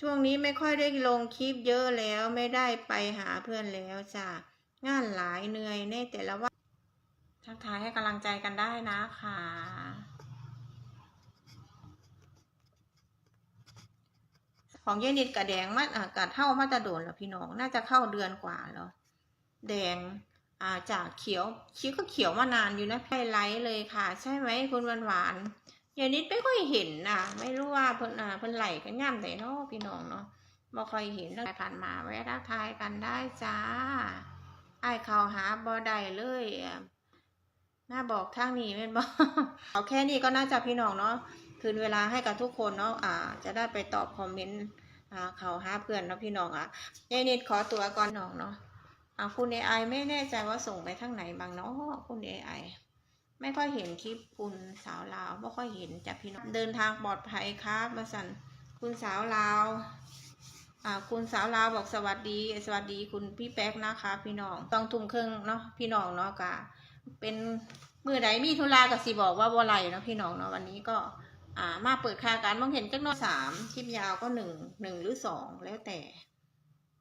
ช่วงนี้ไม่ค่อยได้ลงคลิปเยอะแล้วไม่ได้ไปหาเพื่อนแล้วจ้ะงานหลายเหนื่อยในแต่ละวันทักทายให้กำลังใจกันได้นะคะของเยนิดกับแดงมันอะกัดเท่ามาตะโดนแล้วพี่น้องน่าจะเข้าเดือนกว่าแล้ว แดงอ่าจากเขียวเขียวก็เขียวมานานอยู่นะไฮไลท์เลยค่ะ ใช่ไหมคุณหวานหวาน ๆเยนิดไม่ค่อยเห็นนะไม่รู้ว่าเพิ่นอ่าเพิ่นไหลกันย่ำแต่เนาะพี่น้องเนาะบ่ค่อยเห็นตั้งแต่ผ่านมาแวะทักทายกันได้จ้าไอ้เขาหาบ่ได้เลยน่าบอกทางนี้เป็นบ่เอาแค่นี้ก็น่าจะพี่น้องเนาะคืนเวลาให้กับทุกคนเนาะอ่า จะได้ไปตอบคอมเมนต์อ่าเขาหาเพื่อนเนาะพี่น้องอะยายนิดขอตัวก่อนน้องเนาะอ่าคุณ AI ไม่แน่ใจว่าส่งไปทางไหนบ้างเนาะคุณ AI ไไม่ค่อยเห็นคลิปคุณสาวลาวไม่ค่อยเห็นจากพี่น้องเดินทางปลอดภัยครับมาสันคุณสาวลาวอ่าคุณสาวลาวบอกสวัสดี สวัสดีคุณพี่แป๊กนะคะ พี่น้องต้องทุ่มครึ่องเนาะพี่น้องเนาะกะเป็นมือใดมีธุระกับสิบอกว่าบ่ไหลเนาะพี่น้องเนาะวันนี้ก็อ่ามาเปิดคาการมองเห็นจักหน้อยสามคลิปยาวก็หนึ่งหนึ่งหรือสองแล้วแต่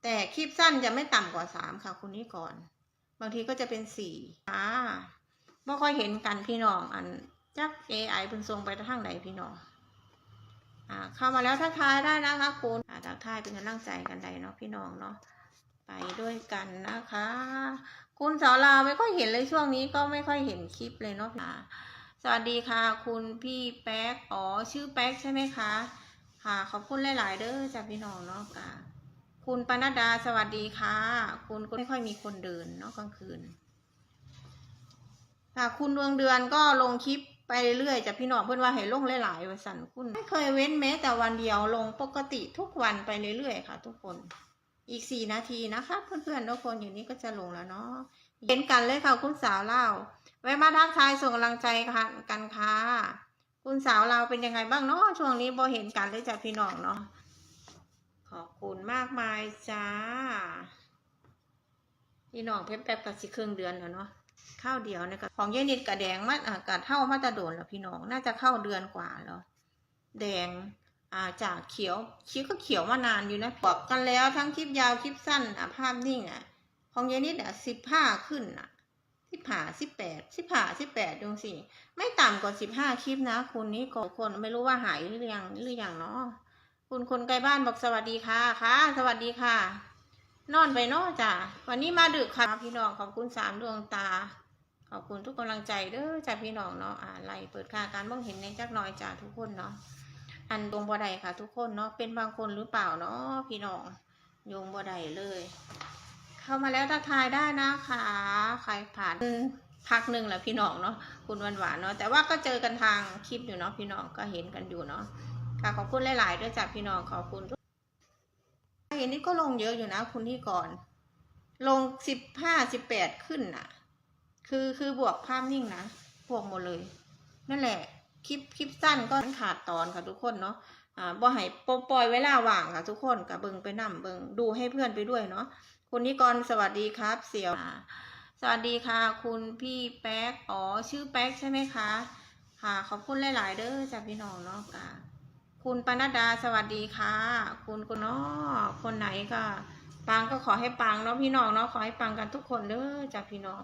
แต่คลิปสั้นจะไม่ต่ำกว่าสามค่ะคุณนี้ก่อน บางทีก็จะเป็นสี่อ่า ไม่ค่อยเห็นกันพี่น้องอันจัก AI เพิ่นส่งไปทางไหนพี่น้องอ่าเข้ามาแล้วทักทายได้นะคะคุณอ่าทักทายเป็นกำลังใจกันได้เนาะพี่น้องเนาะไปด้วยกันนะคะ คุณสาวลาไม่ค่อยเห็นเลยช่วงนี้ก็ไม่ค่อยเห็นคลิปเลยเนาะอ่าสวัสดีค่ะ คุณพี่แป๊กอ๋อชื่อแป๊กใช่ไหมคะ ค่ะขอบคุณหลาย ๆ เด้อจากพี่น้องเนาะค่ะคุณปนัดดาสวัสดีค่ะ คุณก็ไม่ค่อยมีคนเดินเนาะกลางคืน ค่ะคุณดวงเดือนก็ลงคลิปไปเรื่อยๆจากพี่น้องเพื่อนว่าให้ลงหลายๆวันสันคุณไม่เคยเว้นแม้แต่วันเดียวลงปกติทุกวันไปเรื่อยๆค่ะ ทุกคนอีกสี่นาทีนะคะ เพื่อนๆทุกคนอยู่นี้ก็จะลงแล้วเนาะเห็นกันเลยค่ะคุณสาวเล่าแวะมาทักทายส่งกำลังใจค่ะกันค่ะคุณสาวเราเป็นยังไงบ้างเนาะช่วงนี้บ่เห็นกันเลยจากพี่น้องเนาะขอบคุณมากมายจ้าพี่น้องเพ็บแป๊บกับสิครึ่งเดือนแล้วเนาะ ข้าวเดียวนะคะของเยนิดกับแดงมันอ่ากัดเท่ามาตะโดนแล้วพี่น้องน่าจะเข้าเดือนกว่าแล้วแดงอ่าจากเขียวเขียวก็เขียวมานานอยู่นะบอกกันแล้วทั้งคลิปยาวคลิปสั้นอะภาพนิ่งอะของเยนิดอะสิบห้าขึ้นอะสิบห้าสิบแปดสิบห้าสิบแปดดูสิไม่ต่ำกว่าสิบห้าคลิปนะคุณนี่ก็คนไม่รู้ว่าหายหรือยังหรือยังเนาะคุณคนไกลบ้านบอกสวัสดีค่ะค่ะ สวัสดีค่ะ นอนไปเนาะจ้ะวันนี้มาดึกค่ะพี่น้องขอบคุณสามดวงตา ขอบคุณทุกกำลังใจเด้อจ้ะพี่น้องเนาะอ่าไล่เปิดค่าการมองเห็นในจักหน่อยจ้ะทุกคนเนาะอันตรงบ่ใดค่ะ ทุกคนเนาะเป็นบางคนหรือเปล่าเนาะพี่น้องโยงบ่ใดเลย เข้ามาแล้วทักทายได้นะคะใครผ่านพักหนึ่งแหละพี่น้องเนาะคุณหวานหวานเนาะแต่ว่าก็เจอกันทางคลิปอยู่เนาะพี่น้องก็เห็นกันอยู่เนาะค่ะขอบคุณหลาย ๆ ด้วยจ้ะพี่น้องขอบคุณ ทุกเห็นนี่ก็ลงเยอะอยู่นะคุณที่ก่อน ลงสิบห้าสิบแปดขึ้นน่ะ คือคือบวกภาพนิ่งนะ บวกหมดเลย นั่นแหละ คลิปคลิปสั้นก็ขาดตอนค่ะทุกคนเนาะอ่าบ่ให้ปปล่อยเวลาว่างค่ะทุกคนกับเบิงไปนํเบิงดูให้เพื่อนไปด้วยเนาะคุณนิกรสวัสดีครับ เสี่ยว สวัสดีค่ะ คุณพี่แป๊ก อ๋อ ชื่อแป๊กใช่ไหมคะ ค่ะ ขอบคุณหลาย ๆ เด้อจากพี่น้องเนาะค่ะ คุณปนัดดาสวัสดีค่ะ คุณคุณนาะคนไหนก็ปังก็ขอให้ปังเนาะพี่น้องเนาะขอให้ปังกันทุกคนเด้อจากพี่น้อง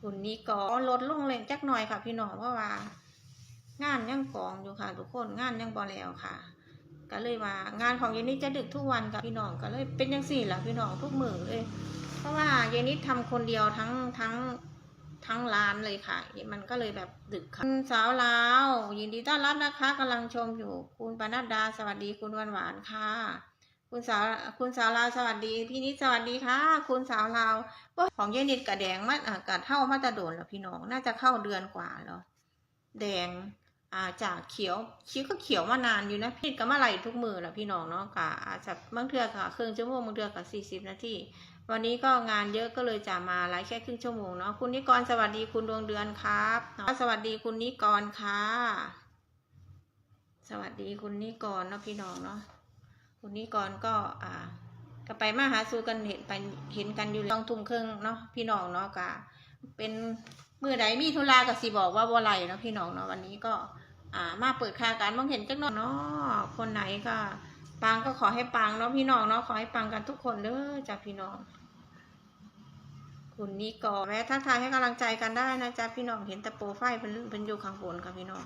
คุณนิกรลดลงเลยจักหน่อยค่ะ พี่น้องเพราะว่า งานยังกองอยู่ค่ะ ทุกคนงานยังบอแล้วค่ะ ก็เลยว่างานของเยนนี่จะดึกทุกวันกับพี่น้องก็เลยเป็นยังสี่หละพี่น้องทุกมือเลย เพราะว่าเยนนี่ทำคนเดียวทั้งทั้ง ทั้งร้านเลยค่ะ มันก็เลยแบบดึกค่ะคุณสาวลาวยินดีต้อนรับนะคะกำลังชมอยู่คุณปนัดดาสวัสดีคุณหวานหวานค่ะ คุณสาวคุณสาวลาวสวัสดี พี่นิดสวัสดีค่ะ คุณสาวลาวของเยนิดกับแดงมันอ่ากัดเท่ามาตะโดนแล้วพี่น้องน่าจะเข้าเดือนกว่าแล้วแดงอ่าจากเขียวเขียวก็เขียวมานานอยู่นะพี่ก็มาไหลทุกมือแหละพี่น้องเนาะกะอาจจะบางเทื่อค่ะครึ่งชั่วโมงบางเทื่อกับสี่สิบนาที วันนี้ก็งานเยอะก็เลยจะมาไลฟ์แค่ครึ่งชั่วโมงเนาะคุณนิกรสวัสดีคุณดวงเดือนครับเนาะสวัสดีคุณนิกรค่ะ สวัสดีคุณนิกรเนาะพี่น้องเนาะคุณนิกรก็อ่าก็ไปมาหาสู่กันเห็นไปเห็นกันอยู่ต้องทุ่มครึ่งเนาะพี่น้องเนาะกะเป็นมือใดมีธุระกับสิบอกว่าบ่ไหลเนาะพี่น้องเนาะวันนี้ก็อ่ามาเปิดคาการมองเห็นจักหน่อยเนาะคนไหนก็ปังก็ขอให้ปังเนาะพี่น้องเนาะขอให้ปังกันทุกคนเด้อจ้ะพี่น้อง คุณนีก่อนแม้ทักทายให้กำลังใจกันได้นะจ๊ะพี่น้องเห็นแต่โปรไฟล์เป็นเพิ่นอยู่ข้างบนค่ะพี่น้อง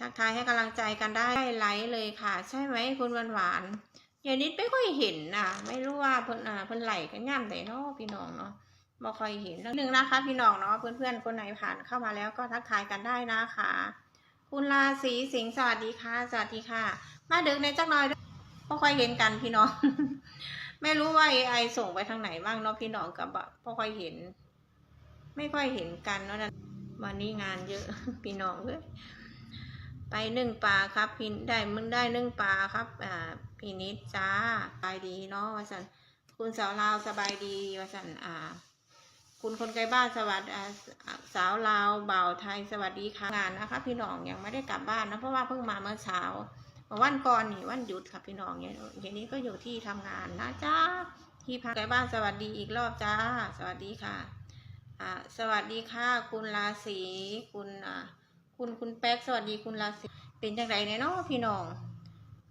ทักทายให้กำลังใจกันได้ไลค์เลยค่ะ ใช่ไหมคุณหวานหวานอย่างนิดไม่ค่อยเห็นนะไม่รู้ว่าเพิ่นอ่าเพิ่นไหลกันย่ำไหนเนาะพี่น้องเนาะบ่ค่อยเห็นหนึ่งนะคะพี่น้องเนาะเพื่อนๆคนไหนผ่านเข้ามาแล้วก็ทักทายกันได้นะคะคุณราศีสิงห์สวัสดีค่ะ สวัสดีค่ะ มาดึกในจักหน่อยบ่ค่อยเห็นกันพี่น้อง ไม่รู้ว่า AI ส่งไปทางไหนบ้างเนาะพี่น้องกับบ่บ่ค่อยเห็น ไม่ค่อยเห็นกันเนาะนะวันนี้งานเยอะพี่น้องเอ้ยไปนึ่งปลาครับพี่ได้มึงได้นึ่งปลาครับ อ่าพี่นิดจ้าสบายดีเนาะวาสันคุณสาวลาวสบายดีวาสันอ่า คุณคนไกลบ้านสวัสดีสาวลาวบ่าวไทยสวัสดีค่ะงานนะคะ พี่น้องยังไม่ได้กลับบ้านนะเพราะว่าเพิ่งมาเมื่อเช้า วันก่อนนี่วันหยุดค่ะพี่น้องเนี่ยเดี๋ยวนี้ก็อยู่ที่ทำงานนะจ้าที่พักไกลบ้านสวัสดีอีกรอบจ้า สวัสดีค่ะอ่าสวัสดีค่ะ คุณราศีคุณอ่าคุณคุณแป๊กสวัสดีคุณราศีเป็นจังไรเนี่ยเนาะพี่น้อง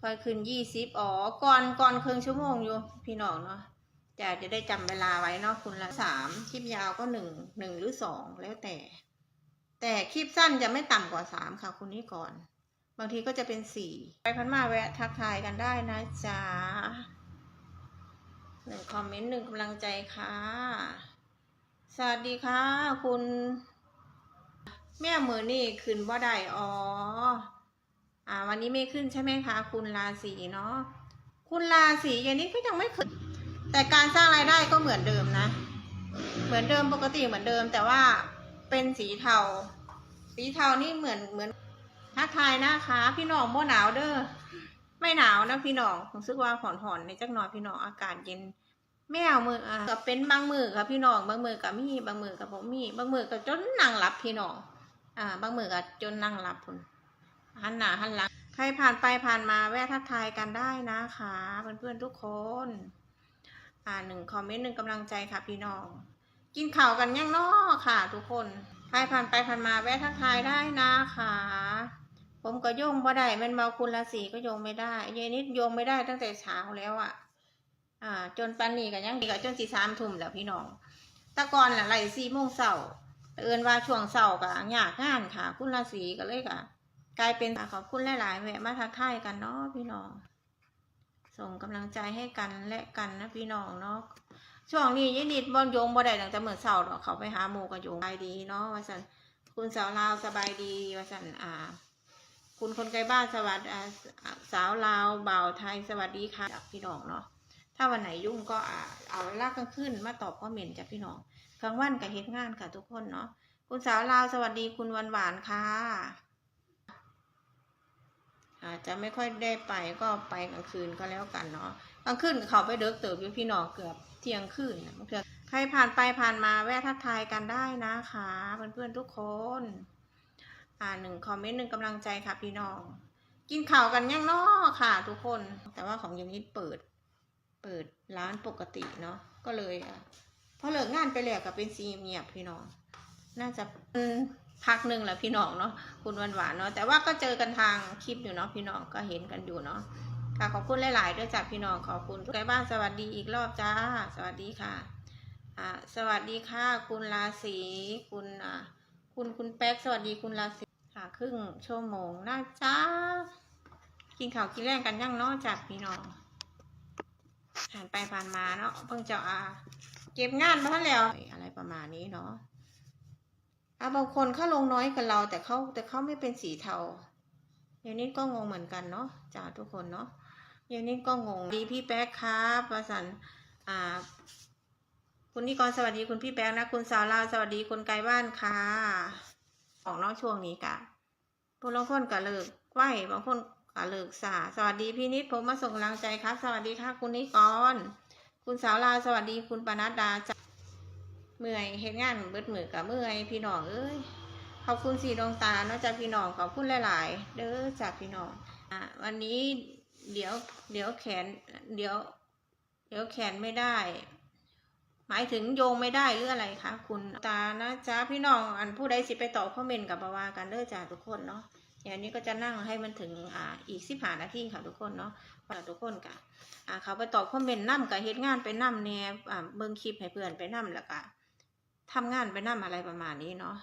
คอยขึ้นยี่สิบอ๋อก่อนก่อนครึ่งชั่วโมงอยู่พี่น้องเนาะแต่จะได้จำเวลาไว้เนาะคุณละสามคลิปยาวก็หนึ่งหนึ่งหรือสองแล้วแต่ แต่คลิปสั้นจะไม่ต่ำกว่าสามค่ะคุณนี่ก่อน บางทีก็จะเป็นสี่ไปพันมาแวะทักทายกันได้นะจ๊ะหนึ่งคอมเมนต์หนึ่งกำลังใจค่ะ สวัสดีค่ะ คุณ แม่มือนี่ขึ้นว่าได้อ๋ออ่า วันนี้ไม่ขึ้นใช่ไหมคะ คุณราศีเนาะคุณราศีอย่างนี้ก็ยังไม่ขึ้น แต่การสร้างรายได้ก็เหมือนเดิมนะ เหมือนเดิมปกติเหมือนเดิม แต่ว่าเป็นสีเทา สีเทานี่เหมือนเหมือน ทักทายนะคะ พี่น้องโมหนาวเด้อไม่หนาวนะพี่น้องรู้สึกว่าหอนหอนในจักหน่อยพี่น้องอากาศเย็นแมวมืออะก็เป็นบางมือค่ะพี่น้องบางมือกับมีบางมือกับผมมีบางมือก็จนนั่งหลับพี่น้องอ่า บางมือก็จนนั่งหลับพุ่นหันหน้าหันหลังใครผ่านไปผ่านมาแวะทักทายกันได้นะคะเพื่อนๆทุกคน อ่าหนึ่งคอมเมนต์หนึ่งกำลังใจค่ะพี่น้อง กินข่าวกันยังนอค่ะ ทุกคนใครผ่านไปผ่านมาแวะทักทายได้นะคะ ผมก็โยงบ่ได้มันเมาคุณละสีก็โยงไม่ได้เยนิดโยงไม่ได้ตั้งแต่เช้าแล้วอะ่ะ อ่า จนปันนี้กันยังดีกับจนสี่สามทุ่มแล้วพี่น้องแตะกอนแหละไหลสี่โมงเสาร์เอินว่าช่วงเสาร์กับยากงานค่ะ คุณราศีก็เลยกะกลายเป็นขอบคุณหลายๆแวะมาทักทายกันเนาะพี่น้อง ส่งกำลังใจให้กันและกันนะพี่น้องเนาะช่วงนี้ยินดีบอลโยงบ่ได้ตั้งแต่เหมือนเสาร์เขาไปหาหมูกับโยงสบายดีเนาะว่าสันคุณสาวลาวสบายดีว่าสันอ่า คุณคนไกลบ้านสวัสดีสาวลาวบ่าวไทยสวัสดีค่ะจากพี่น้องเนาะถ้าวันไหนยุ่งก็เอาเวลากลางคืนมาตอบคอมเมนต์จากพี่น้องกลางวันกับเฮ็ดงานค่ะทุกคนเนาะคุณสาวลาวสวัสดีคุณวันหวานค่ะอาจจะไม่ค่อยได้ไปก็ไปกลางคืนก็แล้วกันเนาะกลางคืนเขาไปเดิกเติบอยู่พี่น้องเกือบเที่ยงคืนนะเพื่อใครผ่านไปผ่านมาแวะทักทายกันได้นะคะเพื่อนๆทุกคน อ่าหนึ่งคอมเมนต์หนึ่งกำลังใจค่ะพี่น้อง กินข่าวกันยังนอค่ะทุกคน แต่ว่าของยูนิตเปิด เปิดร้านปกติเนาะ ก็เลยอะพอเลิกงานไปแล้วก็เป็นซีเงียบพี่น้อง น่าจะพักหนึ่งแหละพี่น้องเนาะ คุณวันหวานเนาะ แต่ว่าก็เจอกันทางคลิปอยู่เนาะพี่น้อง ก็เห็นกันอยู่เนาะ ค่ะขอบคุณหลายๆด้วยจากพี่น้อง ขอบคุณทุกท่านบ้านสวัสดีอีกรอบจ้า สวัสดีค่ะอ่าสวัสดีค่ะ คุณราศีคุณคุณคุณแป๊กสวัสดีคุณราศี รึ่งชั่วโมงน่าจ้ากินข้าวกินแรงกันยังเนาะจากพี่น้องผ่านไปผ่านมาเนาะเพิ่งจะอาเก็บงานมาแล้วอะไรประมาณนี้เนาะอะบางคนเขาลงน้อยกับเรา แต่เขาแต่เขาไม่เป็นสีเทาอย่างนี้ก็งงเหมือนกันเนาะจ้าทุกคนเนาะอย่างนี้ก็งงดีพี่แป๊กครับประสันอ่า คุณนิกรสวัสดีคุณพี่แป๊กนะ คุณสาวลาวสวัสดีคุณไกลบ้านค่ะ ของนอกช่วงนี้กะ พวกบางคนกะเลิกไหวบางคนกะเลิกสาสวัสดีพี่นิดผมมาส่งกำลังใจครับ สวัสดีค่ะคุณนิกร คุณสาวลาสวัสดีคุณปนัดดาจ้ะเมื่อยเฮ็ดงานเบิดมือกับเมื่อยพี่น้องเอ้ยขอบคุณสีดวงตาเนาะจากพี่น้องขอบคุณหลาย ๆ เด้อจากพี่น้องอะวันนี้เดี๋ยวเดี๋ยวแขนเดี๋ยว เดี๋ยวแขนไม่ได้ หมายถึงโยงไม่ได้หรืออะไรคะคุณตานะจ๊ะพี่น้องอันผู้ใดสิไปตอบคอมเมนต์กับบาวากันเด้อจ้าทุกคนเนาะอย่างนี้ก็จะนั่งให้มันถึงอ่าอีกสิบหานาทีค่ะทุกคนเนาะว่าทุกคนกะอ่าเขาไปตอบคอมเมนต์นํกับเฮ็ดงานไปนํแหน่อ่าเบิ่งคลิปให้เพื่อนไปนั่มแล้วก็ทำงานไปนั่มอะไรประมาณนี้เนาะ